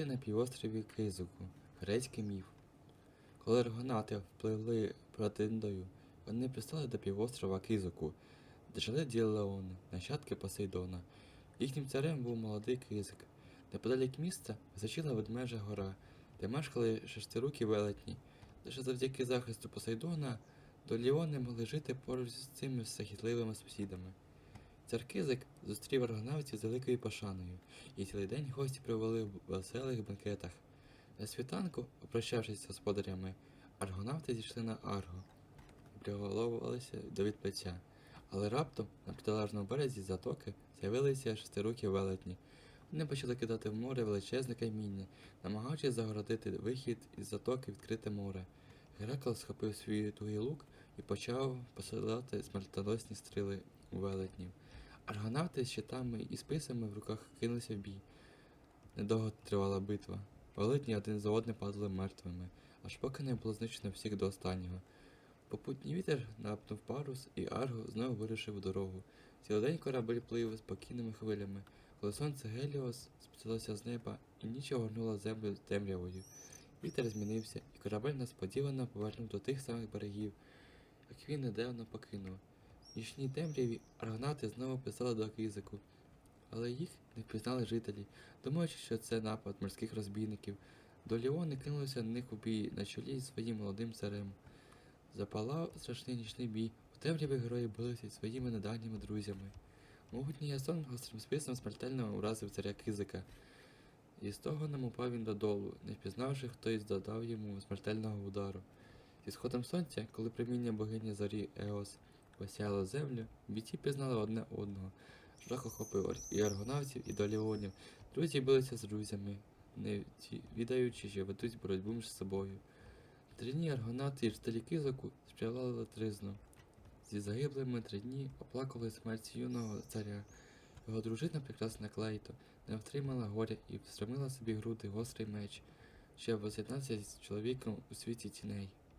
Аргонавти на півострові Кизуку. Грецький міф. Коли аргонавти впливли Протиндою, вони пристали до півострова Кизуку, де жили ділеони, нащадки Посейдона. Їхнім царем був молодий Кизик. Неподалік міста височила ведмежа гора, де мешкали шестирукі велетні. Лише завдяки захисту Посейдона доліони могли жити поруч з цими всехітливими сусідами. Цар Кизик зустрів аргонавтів з великою пошаною, і цілий день гості провели в веселих бенкетах. На світанку, попрощавшись з господарями, аргонавти зійшли на Арго і приголовувалися до відплаття. Але раптом на протилежному березі затоки з'явилися шестирукі велетні. Вони почали кидати в море величезне каміння, намагаючись загородити вихід із затоки відкрите море. Геракл схопив свій тугий лук і почав посилати смертоносні стріли у велетнів. Аргонавти з щитами і списами в руках кинулися в бій. Недовго тривала битва. Велетні один за одним падали мертвими, аж поки не було знищено всіх до останнього. Попутній вітер напнув парус, і Арго знову вирушив у дорогу. Цілий день корабель плив спокійними хвилями, коли сонце Геліос спустилося з неба і ніч огорнула землю темрявою. Вітер змінився, і корабель несподівано повернув до тих самих берегів, як він недавно покинув. В нічній темряві аргонавти знову писали до Кизику, але їх не впізнали жителі, думаючи, що це напад морських розбійників. До Ліони кинулися на них у бій на чолі зі своїм молодим царем. Запалав страшний нічний бій, у темряві герої билися зі своїми недавніми друзями. Могутній Ясон гострим списом смертельно уразив царя Кизика. І з того нам упав він додолу, не впізнавши, хтось додав йому смертельного удару. Зі сходом сонця, коли проміння богині зорі Еос осяяло землю, бійці пізнали одне одного. Жах охопив і аргонавтів, і доліонів. Друзі билися з друзями, не відаючи, що ведуть боротьбу між собою. Три дні аргонавти і жителі Кизоку спрямували тризну. Зі загиблими три дні оплакали смерть юного царя. Його дружина, прекрасна Клейто, не втримала горя і встромила собі груди гострий меч, щоб воз'єднатися з чоловіком у світі тіней.